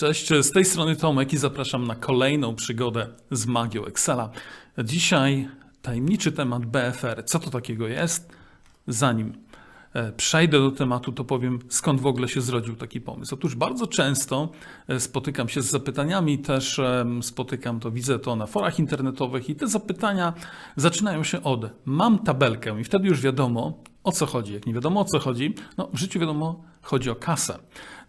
Cześć, z tej strony Tomek i zapraszam na kolejną przygodę z magią Excela. Dzisiaj tajemniczy temat BFR. Co to takiego jest? Zanim e, przejdę do tematu, to powiem skąd w ogóle się zrodził taki pomysł. Otóż bardzo często e, spotykam się z zapytaniami, też spotykam to, widzę to na forach internetowych i te zapytania zaczynają się od mam tabelkę i wtedy już wiadomo o co chodzi. Jak nie wiadomo o co chodzi, no w życiu wiadomo chodzi o kasę.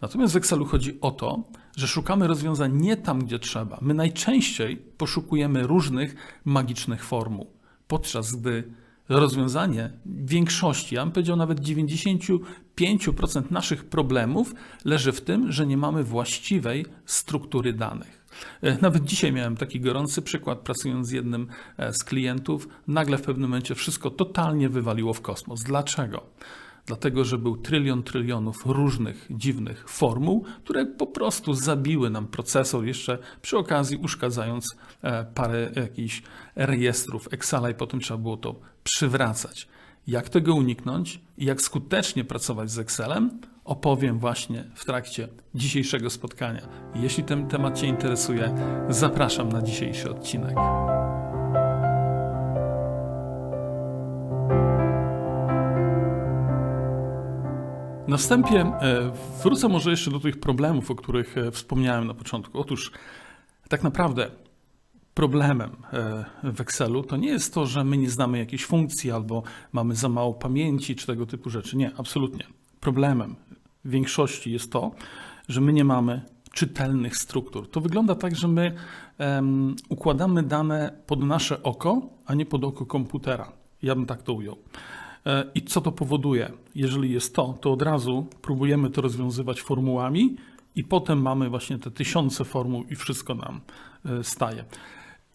Natomiast w Excelu chodzi o to, że szukamy rozwiązań nie tam, gdzie trzeba. My najczęściej poszukujemy różnych magicznych formuł, podczas gdy rozwiązanie większości, ja bym powiedział nawet 95% naszych problemów leży w tym, że nie mamy właściwej struktury danych. E, Nawet dzisiaj miałem taki gorący przykład, pracując z jednym e, z klientów. Nagle w pewnym momencie wszystko totalnie wywaliło w kosmos. Dlaczego? Dlatego, że był trylion trylionów różnych dziwnych formuł, które po prostu zabiły nam procesor, jeszcze przy okazji uszkadzając e, parę jakichś rejestrów Excela i potem trzeba było to przywracać. Jak tego uniknąć i jak skutecznie pracować z Excelem, opowiem właśnie w trakcie dzisiejszego spotkania. Jeśli ten temat Cię interesuje, zapraszam na dzisiejszy odcinek. Na wstępie e, wrócę może jeszcze do tych problemów, o których e, wspomniałem na początku. Otóż tak naprawdę problemem e, w Excelu to nie jest to, że my nie znamy jakiejś funkcji albo mamy za mało pamięci czy tego typu rzeczy. Nie, absolutnie. Problemem w większości jest to, że my nie mamy czytelnych struktur. To wygląda tak, że my em, układamy dane pod nasze oko, a nie pod oko komputera. Ja bym tak to ujął. E, I co to powoduje? Jeżeli jest to, to od razu próbujemy to rozwiązywać formułami i potem mamy właśnie te tysiące formuł i wszystko nam e, staje.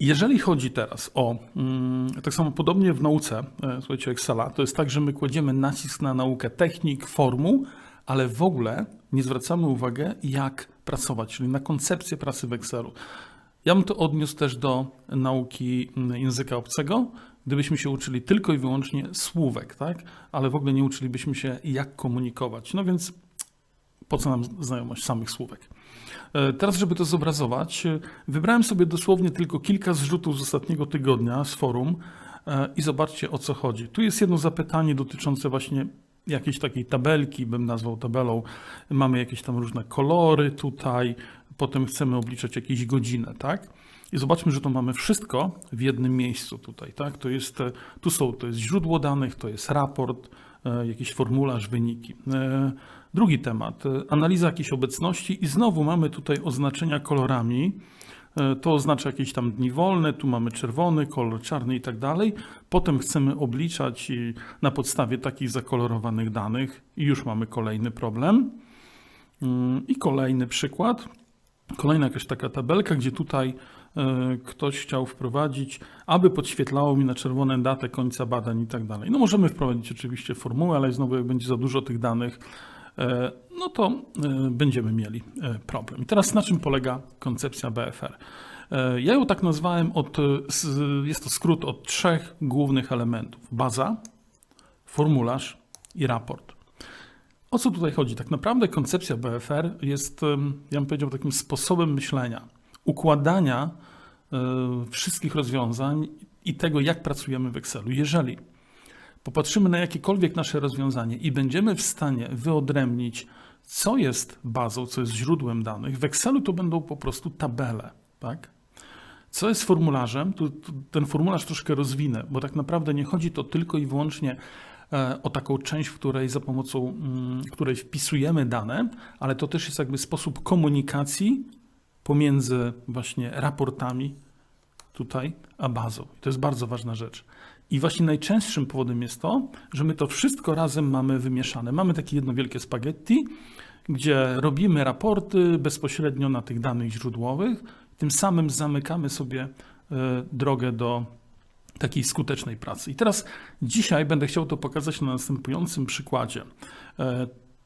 Jeżeli chodzi teraz o, mm, tak samo podobnie w nauce, e, słuchajcie, Excela, to jest tak, że my kładziemy nacisk na naukę technik, formuł, ale w ogóle nie zwracamy uwagi, jak pracować, czyli na koncepcję pracy w Excelu. Ja bym to odniósł też do nauki mm, języka obcego, gdybyśmy się uczyli tylko i wyłącznie słówek, tak? ale w ogóle nie uczylibyśmy się, jak komunikować. No więc po co nam znajomość samych słówek? E, Teraz, żeby to zobrazować, e, wybrałem sobie dosłownie tylko kilka zrzutów z ostatniego tygodnia z forum e, i zobaczcie o co chodzi. Tu jest jedno zapytanie dotyczące właśnie jakiejś takiej tabelki, bym nazwał tabelą. Mamy jakieś tam różne kolory tutaj, potem chcemy obliczać jakieś godzinę, tak? I zobaczmy, że to mamy wszystko w jednym miejscu tutaj, tak? To jest, e, tu są, to jest źródło danych, to jest raport, e, jakiś formularz, wyniki. E, Drugi temat, analiza jakiejś obecności i znowu mamy tutaj oznaczenia kolorami. To oznacza jakieś tam dni wolne, tu mamy czerwony, kolor czarny i tak dalej. Potem chcemy obliczać na podstawie takich zakolorowanych danych i już mamy kolejny problem. Mm, I kolejny przykład. Kolejna jakaś taka tabelka, gdzie tutaj ktoś chciał wprowadzić, aby podświetlało mi na czerwone datę końca badań i tak dalej. No możemy wprowadzić oczywiście formułę, ale znowu jak będzie za dużo tych danych, e, no to e, będziemy mieli e, problem. I teraz na czym polega koncepcja BFR? E, Ja ją tak nazwałem od, e, jest to skrót od trzech głównych elementów. Baza, formularz i raport. O co tutaj chodzi? Tak naprawdę koncepcja BFR jest, ja bym powiedział, takim sposobem myślenia, układania e, wszystkich rozwiązań i tego, jak pracujemy w Excelu. Jeżeli popatrzymy na jakiekolwiek nasze rozwiązanie i będziemy w stanie wyodrębnić, co jest bazą, co jest źródłem danych, w Excelu to będą po prostu tabele, tak? Co jest formularzem? Tu, tu ten formularz troszkę rozwinę, bo tak naprawdę nie chodzi to tylko i wyłącznie e, o taką część, w której za pomocą mm, której wpisujemy dane, ale to też jest jakby sposób komunikacji pomiędzy właśnie raportami tutaj a bazą. To jest bardzo ważna rzecz. I właśnie najczęstszym powodem jest to, że my to wszystko razem mamy wymieszane. Mamy takie jedno wielkie spaghetti, gdzie robimy raporty bezpośrednio na tych danych źródłowych, tym samym zamykamy sobie e, drogę do takiej skutecznej pracy. I teraz dzisiaj będę chciał to pokazać na następującym przykładzie.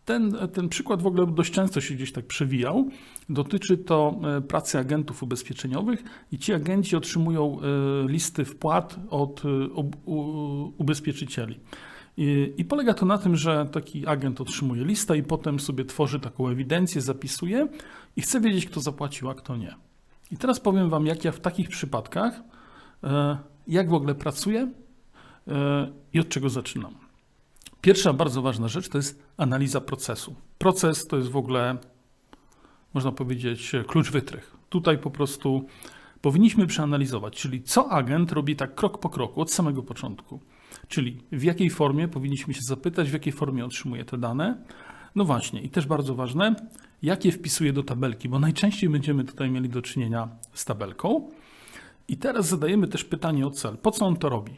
Ten, ten przykład w ogóle dość często się gdzieś tak przewijał. Dotyczy to e, pracy agentów ubezpieczeniowych i ci agenci otrzymują e, listy wpłat od e, ubezpieczycieli. I, I, polega to na tym, że taki agent otrzymuje listę i potem sobie tworzy taką ewidencję, zapisuje i chce wiedzieć, kto zapłacił, a kto nie. I teraz powiem Wam, jak ja w takich przypadkach, jak w ogóle pracuję i od czego zaczynam. Pierwsza bardzo ważna rzecz to jest analiza procesu. Proces to jest w ogóle, można powiedzieć, klucz wytrych. Tutaj po prostu powinniśmy przeanalizować, czyli co agent robi tak krok po kroku od samego początku. Czyli w jakiej formie powinniśmy się zapytać, w jakiej formie otrzymuje te dane. No właśnie, i też bardzo ważne, jakie wpisuje do tabelki, bo najczęściej będziemy tutaj mieli do czynienia z tabelką. I teraz zadajemy też pytanie o cel. Po co on to robi?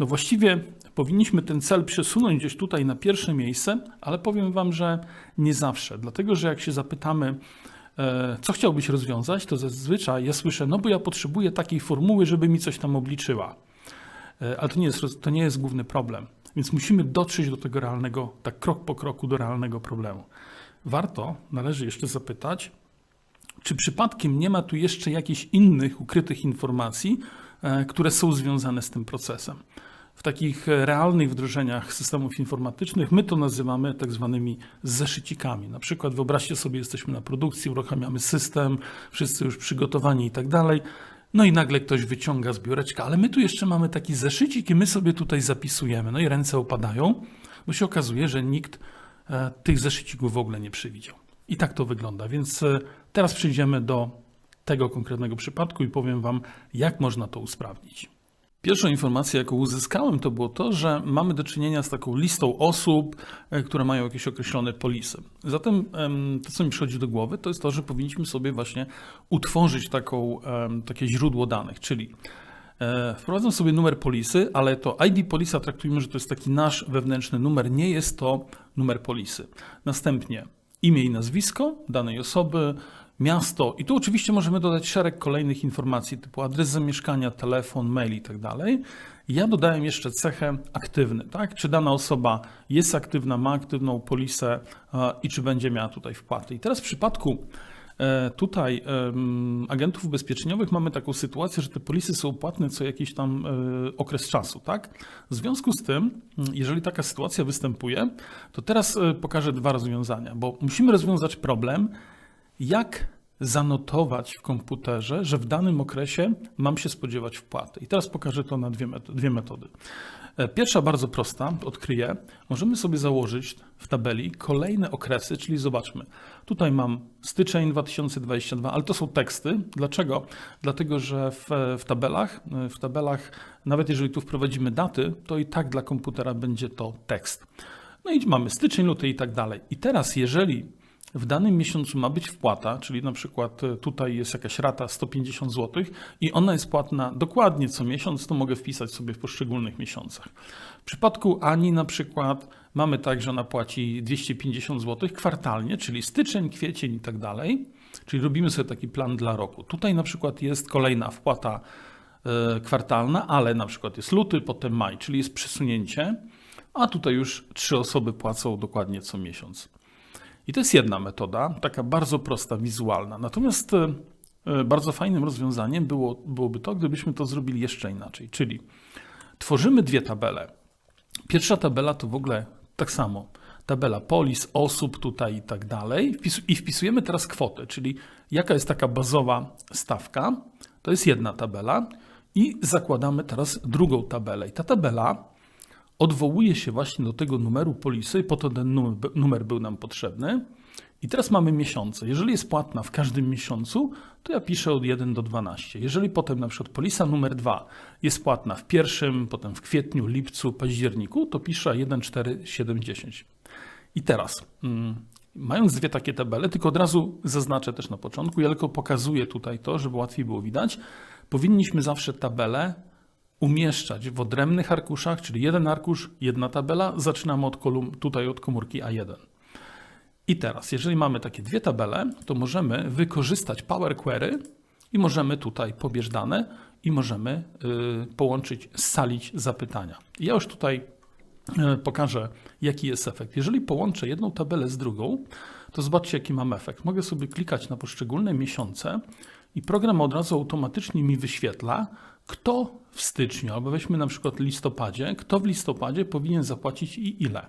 No właściwie powinniśmy ten cel przesunąć gdzieś tutaj na pierwsze miejsce, ale powiem Wam, że nie zawsze. Dlatego, że jak się zapytamy, e, co chciałbyś rozwiązać, to zazwyczaj ja słyszę, no bo ja potrzebuję takiej formuły, żeby mi coś tam obliczyła. E, ale to nie jest, to nie jest główny problem. Więc musimy dotrzeć do tego realnego, tak krok po kroku do realnego problemu. Warto, należy jeszcze zapytać, czy przypadkiem nie ma tu jeszcze jakichś innych ukrytych informacji, e, które są związane z tym procesem. W takich realnych wdrożeniach systemów informatycznych my to nazywamy tak zwanymi zeszycikami. Na przykład wyobraźcie sobie, jesteśmy na produkcji, uruchamiamy system, wszyscy już przygotowani i tak dalej. No i nagle ktoś wyciąga zbioreczkę, ale my tu jeszcze mamy taki zeszycik i my sobie tutaj zapisujemy. No i ręce opadają, bo się okazuje, że nikt e, tych zeszycików w ogóle nie przewidział. I tak to wygląda. Więc e, teraz przejdziemy do tego konkretnego przypadku i powiem Wam, jak można to usprawnić. Pierwszą informację, jaką uzyskałem, to było to, że mamy do czynienia z taką listą osób, e, które mają jakieś określone polisy. Zatem to, co mi przychodzi do głowy, to jest to, że powinniśmy sobie właśnie utworzyć taką, takie źródło danych, czyli e, wprowadzam sobie numer polisy, ale to ID polisa traktujemy, że to jest taki nasz wewnętrzny numer, nie jest to numer polisy. Następnie imię i nazwisko danej osoby, miasto. I tu oczywiście możemy dodać szereg kolejnych informacji, typu adres zamieszkania, telefon, mail i tak dalej. Ja dodałem jeszcze cechę aktywny, tak? Czy dana osoba jest aktywna, ma aktywną polisę i czy będzie miała tutaj wpłaty. I teraz w przypadku e, tutaj agentów ubezpieczeniowych mamy taką sytuację, że te polisy są płatne co jakiś tam e, okres czasu, tak? W związku z tym, jeżeli taka sytuacja występuje, to teraz e, pokażę dwa rozwiązania, bo musimy rozwiązać problem, jak zanotować w komputerze, że w danym okresie mam się spodziewać wpłaty. I teraz pokażę to na dwie. Dwie metody. E, pierwsza bardzo prosta, odkryję. Możemy sobie założyć w tabeli kolejne okresy, czyli zobaczmy. Tutaj mam styczeń 2022, ale to są teksty. Dlaczego? Dlatego, że w, w tabelach, w tabelach, nawet jeżeli tu wprowadzimy daty, to i tak dla komputera będzie to tekst. No i mamy styczeń, luty i tak dalej. I teraz, jeżeli w danym miesiącu ma być wpłata, czyli na przykład e, tutaj jest jakaś rata 150 zł i ona jest płatna dokładnie co miesiąc, to mogę wpisać sobie w poszczególnych miesiącach. W przypadku Ani na przykład mamy tak, że ona płaci 250 zł kwartalnie, czyli styczeń, kwiecień i tak dalej. Czyli robimy sobie taki plan dla roku. Tutaj na przykład jest kolejna wpłata e, kwartalna, ale na przykład jest luty, potem maj, czyli jest przesunięcie, a tutaj już trzy osoby płacą dokładnie co miesiąc. I to jest jedna metoda, taka bardzo prosta, wizualna. Natomiast e, e, bardzo fajnym rozwiązaniem było, byłoby to, gdybyśmy to zrobili jeszcze inaczej. Czyli tworzymy dwie tabele. Pierwsza tabela to w ogóle tak samo. Tabela polis, osób tutaj i tak dalej. I wpisujemy teraz kwotę, czyli jaka jest taka bazowa stawka. To jest jedna tabela. I zakładamy teraz drugą tabelę. I ta tabela odwołuje się właśnie do tego numeru polisy po to ten numer, numer był nam potrzebny. I teraz mamy miesiące. Jeżeli jest płatna w każdym miesiącu, to ja piszę od 1 do 12. Jeżeli potem na przykład polisa numer 2 jest płatna w pierwszym, potem w kwietniu, lipcu, październiku, to piszę 1, 4, 7, 10. I teraz, mm, mając dwie takie tabele, tylko od razu zaznaczę też na początku, ja tylko pokazuję tutaj to, żeby łatwiej było widać, powinniśmy zawsze tabelę umieszczać w odrębnych arkuszach, czyli jeden arkusz, jedna tabela. Zaczynamy od kolumn, tutaj od komórki A1. I teraz, jeżeli mamy takie dwie tabele, to możemy wykorzystać Power Query i możemy tutaj pobierz dane i możemy y, połączyć, scalić zapytania. Ja już tutaj y, pokażę, jaki jest efekt. Jeżeli połączę jedną tabelę z drugą, to zobaczcie, jaki mam efekt. Mogę sobie klikać na poszczególne miesiące i program od razu automatycznie mi wyświetla, kto w styczniu, albo weźmy na przykład listopadzie, kto w listopadzie powinien zapłacić i ile.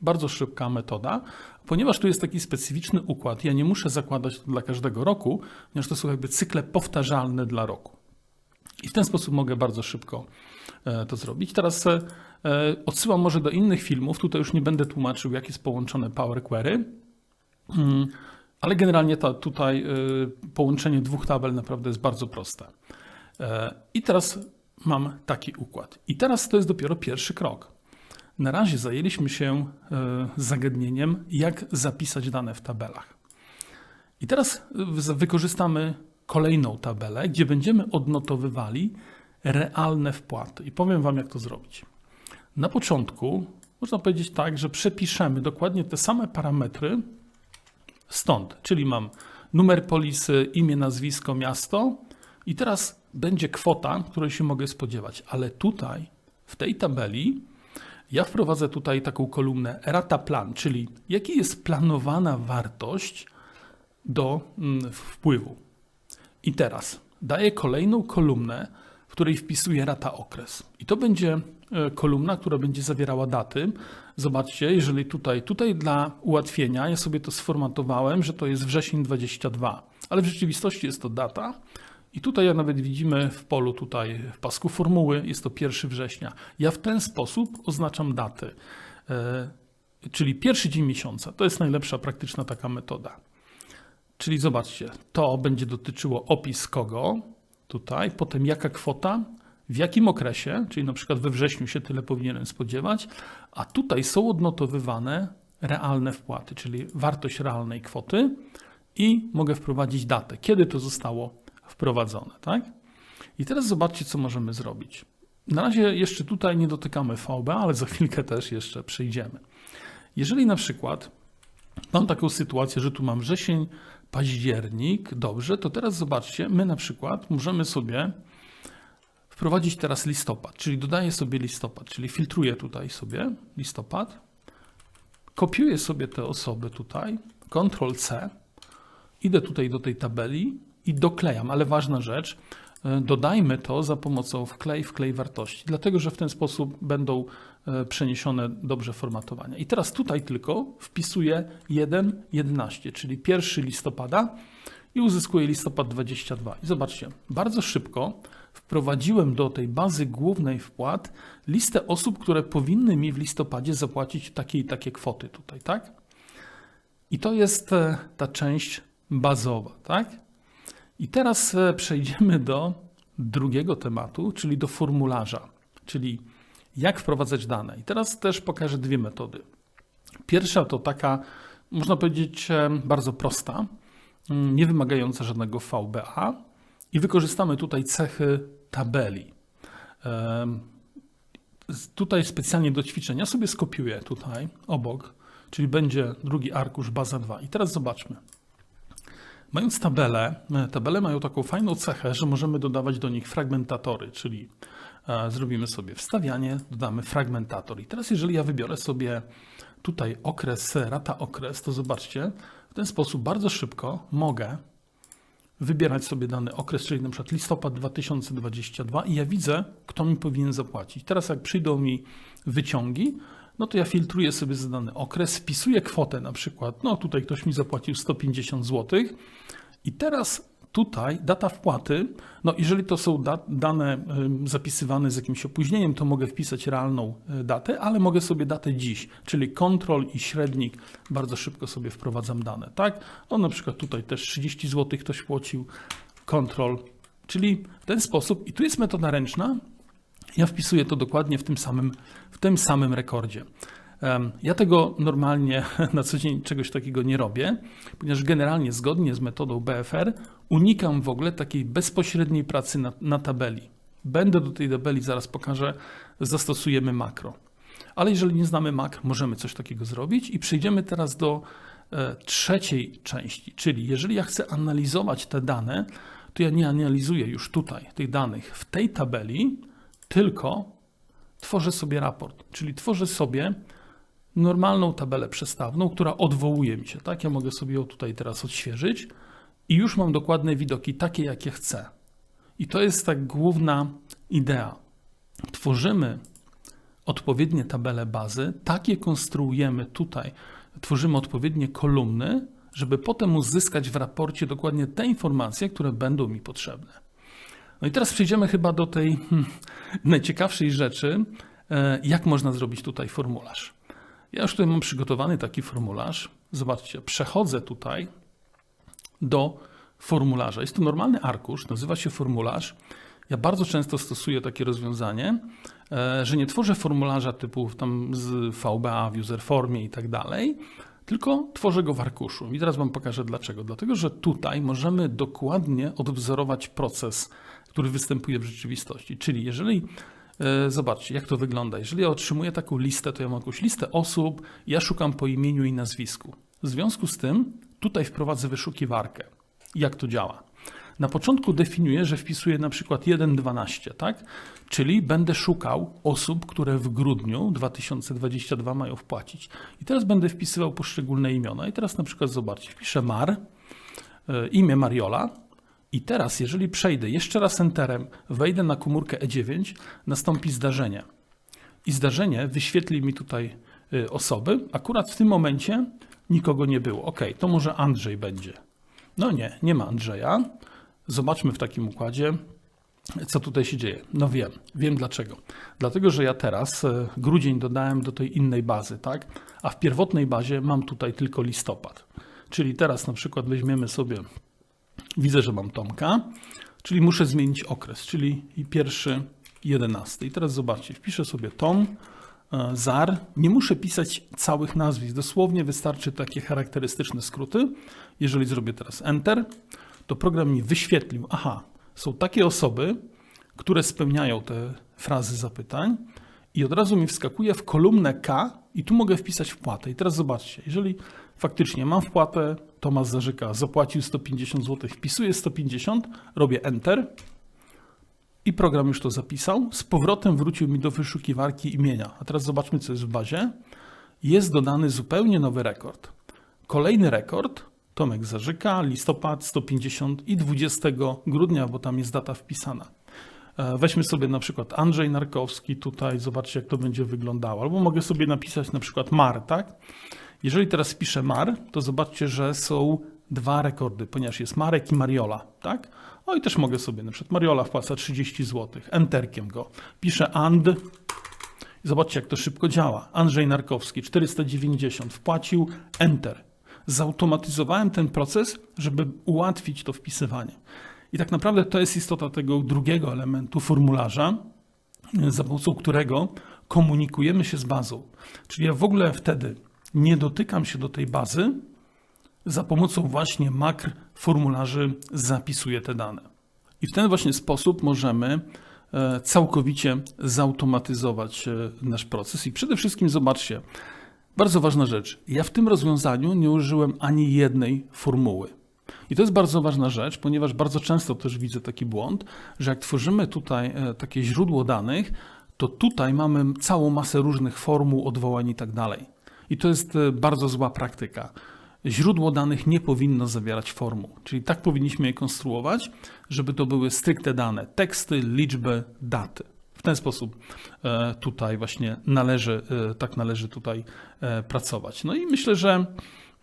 Bardzo szybka metoda, ponieważ tu jest taki specyficzny układ, ja nie muszę zakładać to dla każdego roku, ponieważ to są jakby cykle powtarzalne dla roku. I w ten sposób mogę bardzo szybko e, to zrobić. Teraz e, odsyłam może do innych filmów. Tutaj już nie będę tłumaczył, jak jest połączone Power Query. Mm, ale generalnie to, tutaj e, połączenie dwóch tabel naprawdę jest bardzo proste. I teraz mam taki układ. I teraz to jest dopiero pierwszy krok. Na razie zajęliśmy się zagadnieniem, jak zapisać dane w tabelach. I teraz wykorzystamy kolejną tabelę, gdzie będziemy odnotowywali realne wpłaty. I powiem Wam, jak to zrobić. Na początku można powiedzieć tak, że przepiszemy dokładnie te same parametry stąd, czyli mam numer polisy, imię, nazwisko, miasto i teraz będzie kwota, której się mogę spodziewać, ale tutaj w tej tabeli ja wprowadzę tutaj taką kolumnę rata plan, czyli jaki jest planowana wartość do mm, wpływu. I teraz daję kolejną kolumnę, w której wpisuję rata okres. I to będzie e, kolumna, która będzie zawierała daty. Zobaczcie, jeżeli tutaj, tutaj dla ułatwienia ja sobie to sformatowałem, że to jest wrzesień 22, ale w rzeczywistości jest to data. I tutaj jak nawet widzimy w polu tutaj w pasku formuły jest to 1 września. Ja w ten sposób oznaczam daty, e, czyli pierwszy dzień miesiąca. To jest najlepsza praktyczna taka metoda. Czyli zobaczcie, to będzie dotyczyło opis kogo, tutaj, potem jaka kwota, w jakim okresie, czyli na przykład we wrześniu się tyle powinienem spodziewać, a tutaj są odnotowywane realne wpłaty, czyli wartość realnej kwoty i mogę wprowadzić datę, kiedy to zostało wprowadzone, tak? I teraz zobaczcie, co możemy zrobić. Na razie jeszcze tutaj nie dotykamy VB, ale za chwilkę też jeszcze przejdziemy. Jeżeli na przykład mam taką sytuację, że tu mam wrzesień październik, dobrze, to teraz zobaczcie, my na przykład możemy sobie wprowadzić teraz listopad, czyli dodaję sobie listopad, czyli filtruję tutaj sobie listopad, kopiuję sobie te osoby tutaj, Ctrl C, idę tutaj do tej tabeli i doklejam, ale ważna rzecz, e, dodajmy to za pomocą wklej, wklej wartości, dlatego że w ten sposób będą E, przeniesione dobrze formatowania. I teraz tutaj tylko wpisuję 1.11, czyli 1 listopada i uzyskuję listopad 22. I zobaczcie, bardzo szybko wprowadziłem do tej bazy głównej wpłat listę osób, które powinny mi w listopadzie zapłacić takie i takie kwoty tutaj, tak? I to jest e, ta część bazowa, tak? I teraz e, przejdziemy do drugiego tematu, czyli do formularza, czyli jak wprowadzać dane. I teraz też pokażę dwie metody. Pierwsza to taka, można powiedzieć, bardzo prosta, mm, nie wymagająca żadnego VBA i wykorzystamy tutaj cechy tabeli. Tutaj specjalnie do ćwiczenia sobie skopiuję tutaj obok, czyli będzie drugi arkusz baza 2. I teraz zobaczmy. Mając tabelę, e, tabele mają taką fajną cechę, że możemy dodawać do nich fragmentatory, czyli zrobimy sobie wstawianie, dodamy fragmentator. I teraz jeżeli ja wybiorę sobie tutaj okres, rata okres, to zobaczcie, w ten sposób bardzo szybko mogę wybierać sobie dany okres, czyli na przykład listopad 2022 i ja widzę, kto mi powinien zapłacić. Teraz jak przyjdą mi wyciągi, no to ja filtruję sobie za dany okres, wpisuję kwotę na przykład, no tutaj ktoś mi zapłacił 150 zł i teraz Tutaj data wpłaty, no jeżeli to są da dane zapisywane z jakimś opóźnieniem, to mogę wpisać realną e, datę, ale mogę sobie datę dziś, czyli kontrol i średnik, bardzo szybko sobie wprowadzam dane, tak? On na przykład tutaj też 30 zł ktoś płacił, kontrol, czyli w ten sposób, i tu jest metoda ręczna, ja wpisuję to dokładnie w tym samym, w tym samym rekordzie. Ja tego normalnie na co dzień czegoś takiego nie robię, ponieważ generalnie zgodnie z metodą BFR unikam w ogóle takiej bezpośredniej pracy na, na tabeli. Będę do tej tabeli, zaraz pokażę, zastosujemy makro. Ale jeżeli nie znamy mak, możemy coś takiego zrobić i przejdziemy teraz do e, trzeciej części, czyli jeżeli ja chcę analizować te dane, to ja nie analizuję już tutaj tych danych w tej tabeli, tylko tworzę sobie raport, czyli tworzę sobie normalną tabelę przestawną, która odwołuje mi się. Tak? Ja mogę sobie ją tutaj teraz odświeżyć i już mam dokładne widoki, takie jakie chcę. I to jest tak główna idea. Tworzymy odpowiednie tabele bazy, takie konstruujemy tutaj, tworzymy odpowiednie kolumny, żeby potem uzyskać w raporcie dokładnie te informacje, które będą mi potrzebne. No i teraz przejdziemy chyba do tej hmm, najciekawszej rzeczy, e, jak można zrobić tutaj formularz. Ja już tutaj mam przygotowany taki formularz. Zobaczcie, przechodzę tutaj do formularza. Jest to normalny arkusz, nazywa się formularz. Ja bardzo często stosuję takie rozwiązanie, e, że nie tworzę formularza typu tam z VBA w userformie i tak dalej, tylko tworzę go w arkuszu. I teraz Wam pokażę dlaczego. Dlatego, że tutaj możemy dokładnie odwzorować proces, który występuje w rzeczywistości. Czyli jeżeli e, Zobaczcie, jak to wygląda. Jeżeli ja otrzymuję taką listę, to ja mam jakąś listę osób, ja szukam po imieniu i nazwisku. W związku z tym tutaj wprowadzę wyszukiwarkę. Jak to działa? Na początku definiuję, że wpisuję na przykład 1.12, tak? Czyli będę szukał osób, które w grudniu 2022 mają wpłacić. I teraz będę wpisywał poszczególne imiona. I teraz na przykład zobaczcie, wpiszę Mar, e, imię Mariola. I teraz, jeżeli przejdę jeszcze raz Enterem, wejdę na komórkę E9, nastąpi zdarzenie. I zdarzenie wyświetli mi tutaj e, osoby. Akurat w tym momencie nikogo nie było. Ok, to może Andrzej będzie. No nie, nie ma Andrzeja. Zobaczmy w takim układzie, co tutaj się dzieje. No wiem, wiem dlaczego. Dlatego, że ja teraz e, grudzień dodałem do tej innej bazy, tak? A w pierwotnej bazie mam tutaj tylko listopad. Czyli teraz na przykład weźmiemy sobie, widzę, że mam Tomka, czyli muszę zmienić okres, czyli pierwszy, jedenasty. I teraz zobaczcie, wpiszę sobie Tom, e, ZAR. Nie muszę pisać całych nazwisk, dosłownie wystarczy takie charakterystyczne skróty. Jeżeli zrobię teraz Enter, to program mi wyświetlił, aha, są takie osoby, które spełniają te frazy zapytań i od razu mi wskakuje w kolumnę K i tu mogę wpisać wpłatę. I teraz zobaczcie, jeżeli faktycznie mam wpłatę, Tomasz Zarzyka zapłacił 150 zł, wpisuję 150, robię Enter i program już to zapisał. Z powrotem wrócił mi do wyszukiwarki imienia. A teraz zobaczmy, co jest w bazie. Jest dodany zupełnie nowy rekord. Kolejny rekord Tomek Zarzyka, listopad 150 i 20 grudnia, bo tam jest data wpisana. E, weźmy sobie na przykład Andrzej Narkowski tutaj, zobaczcie jak to będzie wyglądało. Albo mogę sobie napisać na przykład Mar, tak? Jeżeli teraz piszę Mar, to zobaczcie, że są dwa rekordy, ponieważ jest Marek i Mariola, tak? O i też mogę sobie, na przykład Mariola wpłaca 30 zł, enterkiem go. Piszę And, zobaczcie jak to szybko działa. Andrzej Narkowski 490 wpłacił, enter zautomatyzowałem ten proces, żeby ułatwić to wpisywanie. I tak naprawdę to jest istota tego drugiego elementu formularza, za pomocą którego komunikujemy się z bazą. Czyli ja w ogóle wtedy nie dotykam się do tej bazy, za pomocą właśnie makr formularzy zapisuję te dane. I w ten właśnie sposób możemy e, całkowicie zautomatyzować e, nasz proces. I przede wszystkim zobaczcie, bardzo ważna rzecz. Ja w tym rozwiązaniu nie użyłem ani jednej formuły. I to jest bardzo ważna rzecz, ponieważ bardzo często też widzę taki błąd, że jak tworzymy tutaj e, takie źródło danych, to tutaj mamy całą masę różnych formuł, odwołań i tak dalej. I to jest e, bardzo zła praktyka. Źródło danych nie powinno zawierać formuł, czyli tak powinniśmy je konstruować, żeby to były stricte dane, teksty, liczby, daty ten sposób e, tutaj właśnie należy, e, tak należy tutaj pracować. No i myślę, że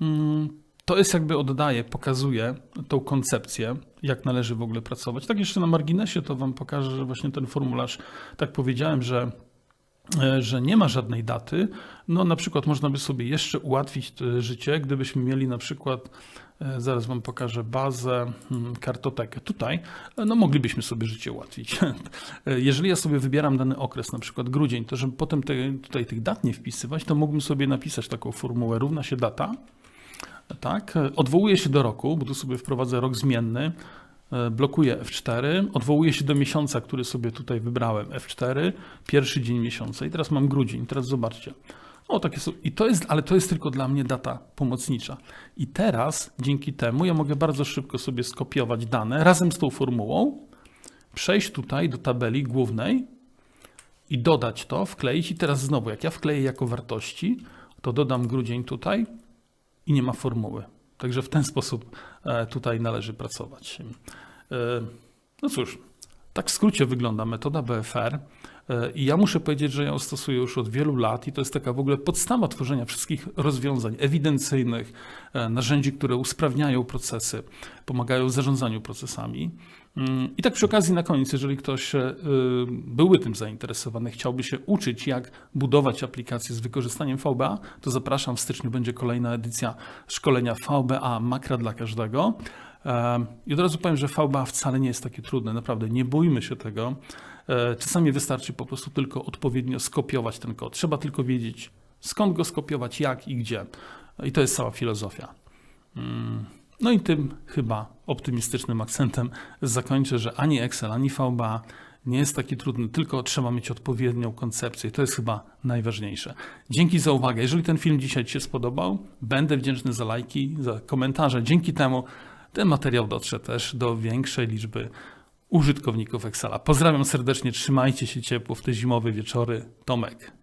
mm, to jest jakby oddaje, pokazuje tą koncepcję, jak należy w ogóle pracować. Tak jeszcze na marginesie to Wam pokażę, że właśnie ten formularz, tak powiedziałem, że że nie ma żadnej daty, no na przykład można by sobie jeszcze ułatwić życie, gdybyśmy mieli na przykład E, zaraz Wam pokażę bazę, hmm, kartotekę. Tutaj e, no, moglibyśmy sobie życie ułatwić. E, jeżeli ja sobie wybieram dany okres, na przykład grudzień, to żeby potem te, tutaj tych dat nie wpisywać, to mógłbym sobie napisać taką formułę równa się data. Tak, odwołuję się do roku, bo tu sobie wprowadzę rok zmienny, blokuję F4, odwołuję się do miesiąca, który sobie tutaj wybrałem, F4, pierwszy dzień miesiąca i teraz mam grudzień. Teraz zobaczcie. O, takie są. I to jest, ale to jest tylko dla mnie data pomocnicza. I teraz dzięki temu ja mogę bardzo szybko sobie skopiować dane razem z tą formułą, przejść tutaj do tabeli głównej i dodać to, wkleić. I teraz znowu, jak ja wkleję jako wartości, to dodam grudzień tutaj i nie ma formuły. Także w ten sposób e, tutaj należy pracować. E, No cóż, tak w skrócie wygląda metoda BFR. E, I ja muszę powiedzieć, że ją stosuję już od wielu lat i to jest taka w ogóle podstawa tworzenia wszystkich rozwiązań ewidencyjnych, e, narzędzi, które usprawniają procesy, pomagają w zarządzaniu procesami. Mm, I tak przy okazji na koniec, jeżeli ktoś e, byłby tym zainteresowany, chciałby się uczyć, jak budować aplikacje z wykorzystaniem VBA, to zapraszam. W styczniu będzie kolejna edycja szkolenia VBA Makra dla każdego. E, I od razu powiem, że VBA wcale nie jest takie trudne, naprawdę nie bójmy się tego. E, Czasami wystarczy po prostu tylko odpowiednio skopiować ten kod. Trzeba tylko wiedzieć, skąd go skopiować, jak i gdzie. I to jest cała filozofia. No i tym chyba optymistycznym akcentem zakończę, że ani Excel, ani VBA nie jest taki trudny, tylko trzeba mieć odpowiednią koncepcję. To jest chyba najważniejsze. Dzięki za uwagę. Jeżeli ten film dzisiaj Ci się spodobał, będę wdzięczny za lajki, za komentarze. Dzięki temu ten materiał dotrze też do większej liczby użytkowników Excela. Pozdrawiam serdecznie, trzymajcie się ciepło w te zimowe wieczory. Tomek.